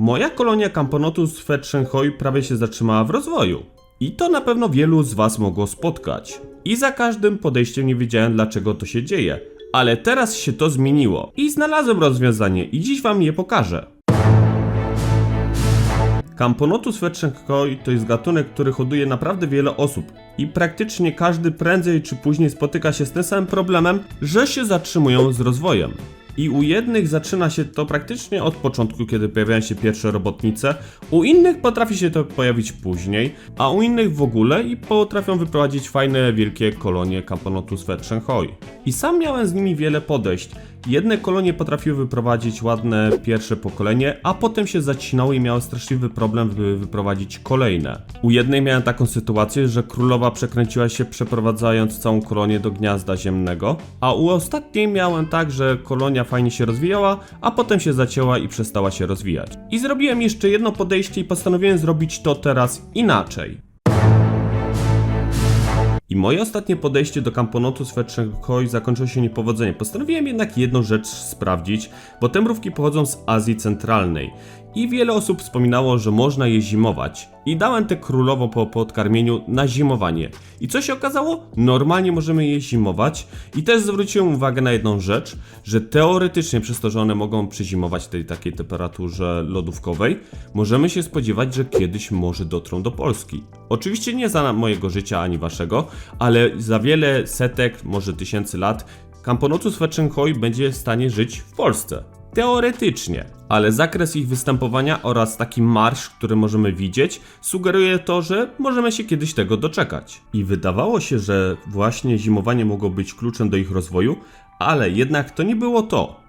Moja kolonia Camponotus fetrzenhoi prawie się zatrzymała w rozwoju. I to na pewno wielu z Was mogło spotkać. I za każdym podejściem nie wiedziałem dlaczego to się dzieje. Ale teraz się to zmieniło i znalazłem rozwiązanie i dziś Wam je pokażę. Camponotus fetrzenkoi to jest gatunek, który hoduje naprawdę wiele osób i praktycznie każdy prędzej czy później spotyka się z tym samym problemem, że się zatrzymują z rozwojem. I u jednych zaczyna się to praktycznie od początku, kiedy pojawiają się pierwsze robotnice, u innych potrafi się to pojawić później, a u innych w ogóle i potrafią wyprowadzić fajne, wielkie kolonie Camponotus fetrzenkoi. I sam miałem z nimi wiele podejść. Jedne kolonie potrafiły wyprowadzić ładne pierwsze pokolenie, a potem się zacinały i miały straszliwy problem, by wyprowadzić kolejne. U jednej miałem taką sytuację, że królowa przekręciła się przeprowadzając całą kolonię do gniazda ziemnego, a u ostatniej miałem tak, że kolonia fajnie się rozwijała, a potem się zacięła i przestała się rozwijać. I zrobiłem jeszcze jedno podejście i postanowiłem zrobić to teraz inaczej. I moje ostatnie podejście do Camponotus fetrzenkoi zakończyło się niepowodzeniem. Postanowiłem jednak jedną rzecz sprawdzić, bo te mrówki pochodzą z Azji Centralnej i wiele osób wspominało, że można je zimować. I dałem te królowo po podkarmieniu na zimowanie. I co się okazało? Normalnie możemy je zimować. I też zwróciłem uwagę na jedną rzecz, że teoretycznie przez to, że one mogą przezimować w tej takiej temperaturze lodówkowej, możemy się spodziewać, że kiedyś może dotrą do Polski. Oczywiście nie za mojego życia ani waszego, ale za wiele setek, może tysięcy lat Camponotus fetrzenkoi będzie w stanie żyć w Polsce. Teoretycznie, ale zakres ich występowania oraz taki marsz, który możemy widzieć, sugeruje to, że możemy się kiedyś tego doczekać. I wydawało się, że właśnie zimowanie mogło być kluczem do ich rozwoju, ale jednak to nie było to.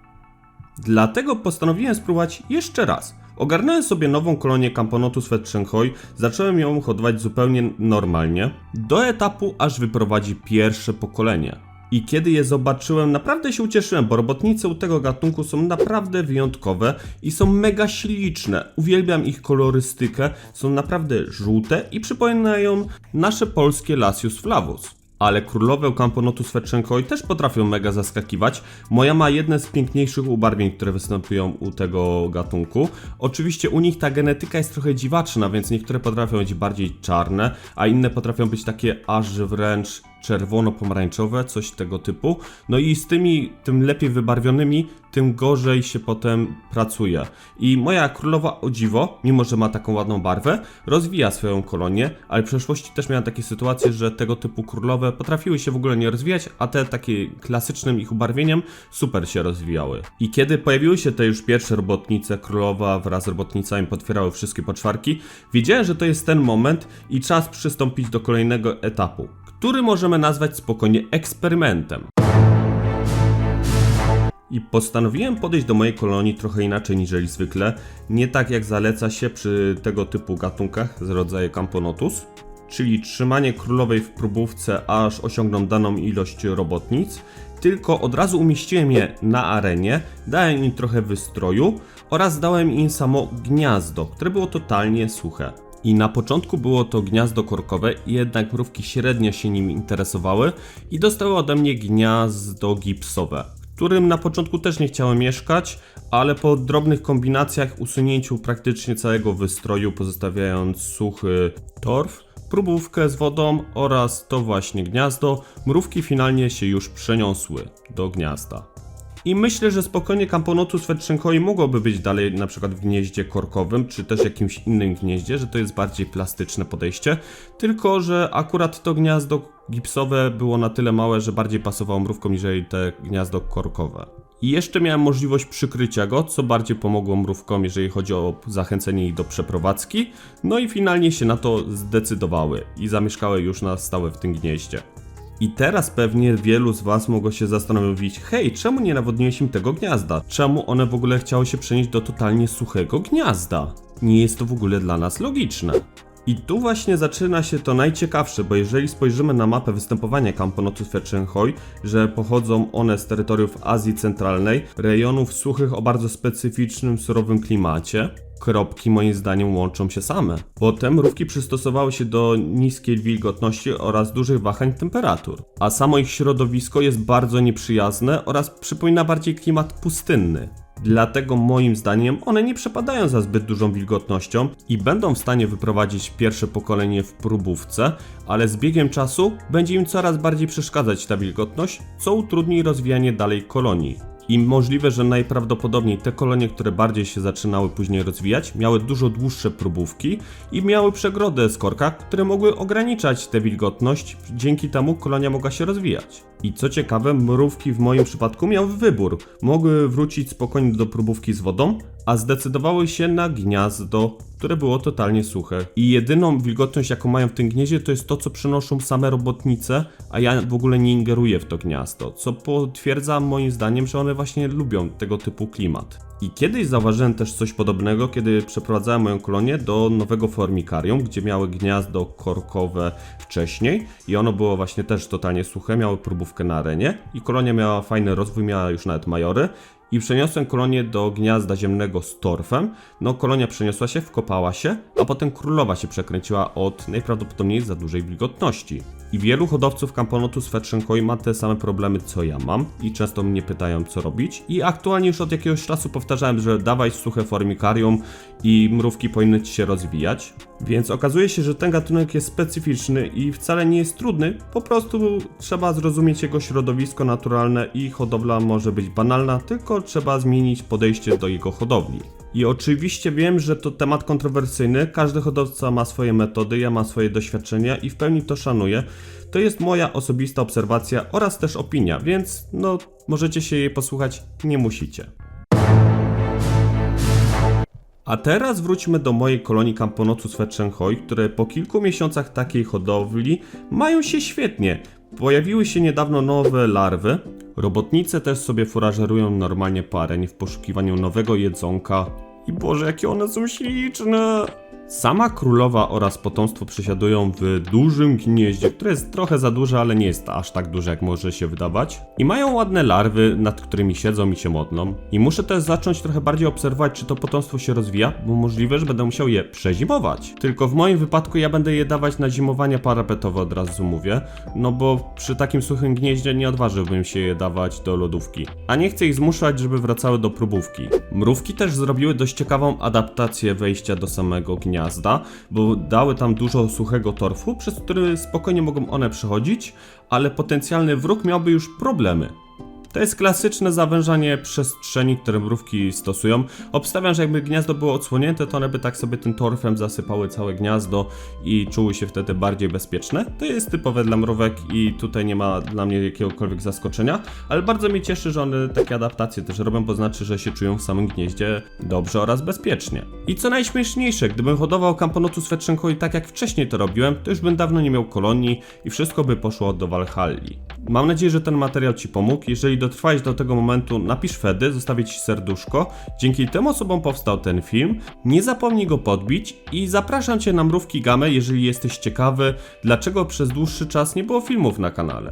Dlatego postanowiłem spróbować jeszcze raz. Ogarnąłem sobie nową kolonię Camponotus fetrzenkoi, zacząłem ją hodować zupełnie normalnie, do etapu aż wyprowadzi pierwsze pokolenie. I kiedy je zobaczyłem, naprawdę się ucieszyłem, bo robotnice u tego gatunku są naprawdę wyjątkowe i są mega śliczne. Uwielbiam ich kolorystykę, są naprawdę żółte i przypominają nasze polskie Lasius flavus. Ale królowe Camponotus fetrzenkoi też potrafią mega zaskakiwać. Moja ma jedne z piękniejszych ubarwień, które występują u tego gatunku. Oczywiście u nich ta genetyka jest trochę dziwaczna, więc niektóre potrafią być bardziej czarne, a inne potrafią być takie aż wręcz czerwono-pomarańczowe, coś tego typu. No i z tymi, tym lepiej wybarwionymi, tym gorzej się potem pracuje. I moja królowa o dziwo, mimo że ma taką ładną barwę, rozwija swoją kolonię, ale w przeszłości też miałem takie sytuacje, że tego typu królowe potrafiły się w ogóle nie rozwijać, a te takie klasycznym ich ubarwieniem super się rozwijały. I kiedy pojawiły się te już pierwsze robotnice, królowa wraz z robotnicami potwierały wszystkie poczwarki, wiedziałem, że to jest ten moment i czas przystąpić do kolejnego etapu który możemy nazwać spokojnie eksperymentem. I postanowiłem podejść do mojej kolonii trochę inaczej niż zwykle, nie tak jak zaleca się przy tego typu gatunkach z rodzaju Camponotus, czyli trzymanie królowej w próbówce aż osiągną daną ilość robotnic, tylko od razu umieściłem je na arenie, dałem im trochę wystroju oraz dałem im samo gniazdo, które było totalnie suche. I na początku było to gniazdo korkowe, jednak mrówki średnio się nim interesowały i dostały ode mnie gniazdo gipsowe, którym na początku też nie chciałem mieszkać, ale po drobnych kombinacjach, usunięciu praktycznie całego wystroju, pozostawiając suchy torf, próbówkę z wodą oraz to właśnie gniazdo, mrówki finalnie się już przeniosły do gniazda. I myślę, że spokojnie Camponotus fetrzenkoi mogłoby być dalej na przykład w gnieździe korkowym, czy też jakimś innym gnieździe, że to jest bardziej plastyczne podejście, tylko że akurat to gniazdo gipsowe było na tyle małe, że bardziej pasowało mrówkom niżeli te gniazdo korkowe. I jeszcze miałem możliwość przykrycia go, co bardziej pomogło mrówkom, jeżeli chodzi o zachęcenie ich do przeprowadzki. No i finalnie się na to zdecydowały i zamieszkały już na stałe w tym gnieździe. I teraz pewnie wielu z Was mogło się zastanowić, hej, czemu nie nawodniłeś tego gniazda? Czemu one w ogóle chciały się przenieść do totalnie suchego gniazda? Nie jest to w ogóle dla nas logiczne. I tu właśnie zaczyna się to najciekawsze, bo jeżeli spojrzymy na mapę występowania Camponotus fetrzenkoi, że pochodzą one z terytoriów Azji Centralnej, rejonów suchych o bardzo specyficznym, surowym klimacie, kropki moim zdaniem łączą się same, bo te mrówki przystosowały się do niskiej wilgotności oraz dużych wahań temperatur, a samo ich środowisko jest bardzo nieprzyjazne oraz przypomina bardziej klimat pustynny. Dlatego moim zdaniem one nie przepadają za zbyt dużą wilgotnością i będą w stanie wyprowadzić pierwsze pokolenie w próbówce, ale z biegiem czasu będzie im coraz bardziej przeszkadzać ta wilgotność, co utrudni rozwijanie dalej kolonii. I możliwe, że najprawdopodobniej te kolonie, które bardziej się zaczynały później rozwijać, miały dużo dłuższe próbówki i miały przegrodę z korka, które mogły ograniczać tę wilgotność, dzięki temu kolonia mogła się rozwijać. I co ciekawe, mrówki w moim przypadku miały wybór. Mogły wrócić spokojnie do próbówki z wodą, a zdecydowały się na gniazdo, które było totalnie suche. I jedyną wilgotność, jaką mają w tym gnieździe, to jest to, co przynoszą same robotnice, a ja w ogóle nie ingeruję w to gniazdo, co potwierdza moim zdaniem, że one właśnie lubią tego typu klimat. I kiedyś zauważyłem też coś podobnego, kiedy przeprowadzałem moją kolonię do nowego formikarium, gdzie miały gniazdo korkowe wcześniej i ono było właśnie też totalnie suche, miały próbówkę na arenie i kolonia miała fajny rozwój, miała już nawet majory i przeniosłem kolonię do gniazda ziemnego z torfem. No, kolonia przeniosła się, wkopała się, a potem królowa się przekręciła od najprawdopodobniej za dużej wilgotności. I wielu hodowców kamponotu z Fetrzenkoi ma te same problemy co ja mam i często mnie pytają co robić. I aktualnie już od jakiegoś czasu powtarzałem, że dawaj suche formikarium i mrówki powinny ci się rozwijać. Więc okazuje się, że ten gatunek jest specyficzny i wcale nie jest trudny, po prostu trzeba zrozumieć jego środowisko naturalne i hodowla może być banalna, tylko trzeba zmienić podejście do jego hodowli. I oczywiście wiem, że to temat kontrowersyjny, każdy hodowca ma swoje metody, ja mam swoje doświadczenia i w pełni to szanuję. To jest moja osobista obserwacja oraz też opinia, więc no możecie się jej posłuchać, nie musicie. A teraz wróćmy do mojej kolonii Camponotu Swetrzenhoi, które po kilku miesiącach takiej hodowli mają się świetnie. Pojawiły się niedawno nowe larwy. Robotnice też sobie furażerują normalnie pareń w poszukiwaniu nowego jedzonka. Boże, jakie one są śliczne! Sama królowa oraz potomstwo przesiadują w dużym gnieździe, które jest trochę za duże, ale nie jest aż tak duże, jak może się wydawać. I mają ładne larwy, nad którymi siedzą i się modlą. I muszę też zacząć trochę bardziej obserwować, czy to potomstwo się rozwija, bo możliwe, że będę musiał je przezimować. Tylko w moim wypadku ja będę je dawać na zimowanie parapetowe od razu mówię, no bo przy takim suchym gnieździe nie odważyłbym się je dawać do lodówki. A nie chcę ich zmuszać, żeby wracały do próbówki. Mrówki też zrobiły dość ciekawą adaptację wejścia do samego gniazda, bo dały tam dużo suchego torfu, przez który spokojnie mogą one przechodzić, ale potencjalny wróg miałby już problemy. To jest klasyczne zawężanie przestrzeni, które mrówki stosują. Obstawiam, że jakby gniazdo było odsłonięte, to one by tak sobie tym torfem zasypały całe gniazdo i czuły się wtedy bardziej bezpieczne. To jest typowe dla mrówek i tutaj nie ma dla mnie jakiegokolwiek zaskoczenia, ale bardzo mnie cieszy, że one takie adaptacje też robią, bo znaczy, że się czują w samym gnieździe dobrze oraz bezpiecznie. I co najśmieszniejsze, gdybym hodował Camponotus Fetrzenkoi tak jak wcześniej to robiłem, to już bym dawno nie miał kolonii i wszystko by poszło do Walhalli. Mam nadzieję, że ten materiał Ci pomógł. Jeżeli dotrwałeś do tego momentu, napisz Fedy, zostawię Ci serduszko. Dzięki tym osobom powstał ten film. Nie zapomnij go podbić i zapraszam Cię na Mrówki Gamę, jeżeli jesteś ciekawy, dlaczego przez dłuższy czas nie było filmów na kanale.